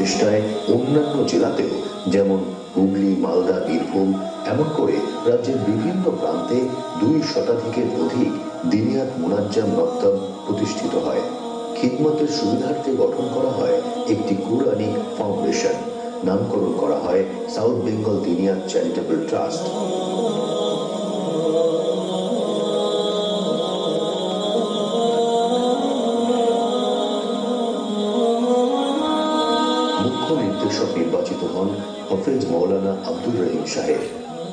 প্রচেষ্টায় অন্যান্য জেলাতেও, যেমন হুগলি, মালদা, বীরভূম, এমন করে রাজ্যের বিভিন্ন প্রান্তে দুই শতাধিকের অধিক দিনিয়াত মুনাজ্জাম মক্তব প্রতিষ্ঠিত হয়। খিদমতের সুবিধার্থে গঠন করা হয় একটি কুরআনি ফাউন্ডেশন। নামকরণ করা হয় South Bengal Diniyat Charitable Trust. মুখ্য নির্দেশক নির্বাচিত হন হফেজ মৌলানা আব্দুর রহিম সাহেব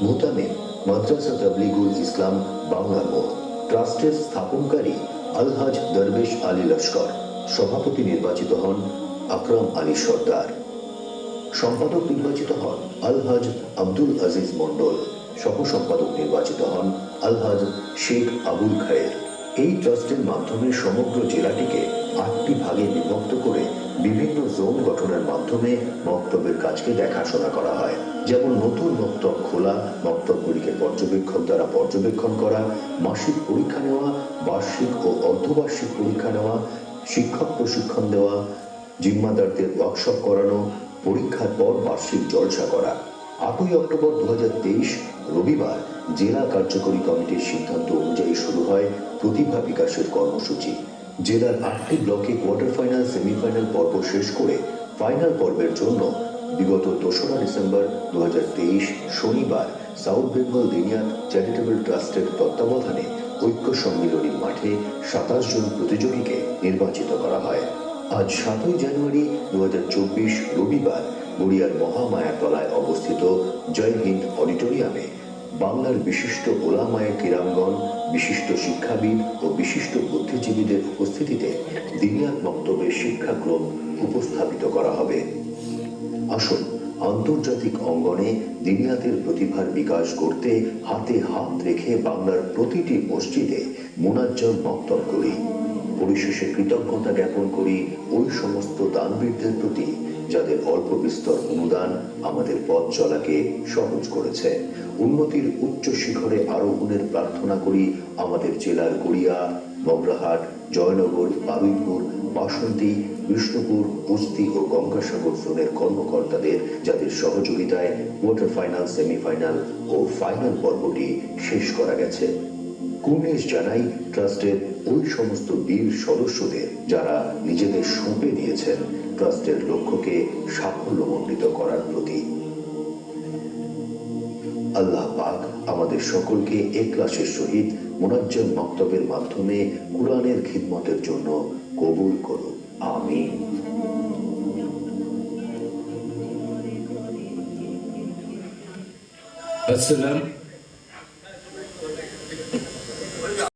মোতামেম মাদ্রাসা তাবলিগুল ইসলাম, বাংলা মোড়। ট্রাস্টের স্থাপনকারী আলহাজ দরবেশ আলী লস্কর। সভাপতি নির্বাচিত হন আকরাম আলী সর্দার। সম্পাদক নির্বাচিত হন আলহাজ আব্দুল আজিজ মন্ডল সহ সম্পাদক নির্বাচিত হন আলহাজ শেখ আবুল খায়ের। এই ট্রাস্টের মাধ্যমে সমগ্র জেলাটিকে আটটি ভাগে বিভক্ত করে বিভিন্ন জোন গঠনের মাধ্যমে মক্তবের কাজকে দেখাশোনা করা হয়। যেমন নতুন মক্তব খোলা মক্তবগুলিকে পর্যবেক্ষক দ্বারা পর্যবেক্ষণ করা, মাসিক পরীক্ষা নেওয়া, বার্ষিক ও অর্ধবার্ষিক পরীক্ষা নেওয়া, শিক্ষক প্রশিক্ষণ দেওয়া, জিম্মাদারদের ওয়ার্কশপ করানো, পরীক্ষার পর বার্ষিক জলসা করা। আটই অক্টোবর দু হাজার তেইশ, রবিবার জেলা কার্যকরী কমিটির সিদ্ধান্ত অনুযায়ী শুরু হয় প্রতিভা বিকাশের কর্মসূচি। জেলার আটটি ব্লকে কোয়ার্টার ফাইনাল, সেমিফাইনাল পর্ব শেষ করে ফাইনাল পর্বের জন্য বিগত দোসরা ডিসেম্বর দু হাজার তেইশ শনিবার সাউথ বেঙ্গল দিনিয়াত চ্যারিটেবল ট্রাস্টের তত্ত্বাবধানে ঐক্য সম্মিলনী মাঠে সাতাশ জন প্রতিযোগীকে নির্বাচিত করা হয়। আজ সাতই জানুয়ারি দু হাজার চব্বিশ রবিবার গড়িয়ার মহামায়াতলায় অবস্থিত জয় হিন্দ অডিটোরিয়ামে বাংলার বিশিষ্ট ওলামায়ে কিরামগণ, বিশিষ্ট শিক্ষাবিদ ও বিশিষ্ট বুদ্ধিজীবীদের উপস্থিতিতে দিনিয়াত বক্তব্যের শিক্ষাক্রম উপস্থাপিত করা হবে। আসুন, আন্তর্জাতিক অঙ্গনে দিনিয়াতের প্রতিভার বিকাশ করতে হাতে হাত রেখে বাংলার প্রতিটি মসজিদে মোনাজ্জম বক্তব্য করি। পরিশেষে কৃতজ্ঞতা জ্ঞাপন করি ওই সমস্ত দানবীরদের প্রতি যাদের অল্প বিস্তর অনুদান আমাদের পথ চলাকে সহজ করেছে। উন্নতির উচ্চ শিখরে আরোহণের প্রার্থনা করি আমাদের জেলার গড়িয়া মগরাহাট জয়নগর, বারুইপুর, বাসন্তী, বিষ্ণুপুর কুস্তি ও গঙ্গাসাগর জোনের কর্মকর্তাদের যাদের সহযোগিতায় কোয়ার্টার ফাইনাল সেমিফাইনাল ও ফাইনাল পর্বটি শেষ করা গেছে। কুর্নিশ জানাই, ট্রাস্টের ওই সমস্ত বীর সদস্যদের যারা নিজেদের সঁপে দিয়েছেন ট্রাস্টের লক্ষ্যকে সাফল্যমণ্ডিত করার প্রতি। আল্লাহ পাক আমাদের সকলকে একলাসের সহিত মোনাজ্জম বক্তব্যের মাধ্যমে কোরআনের খিদমতের জন্য কবুল করুন। আমি আসসালাম।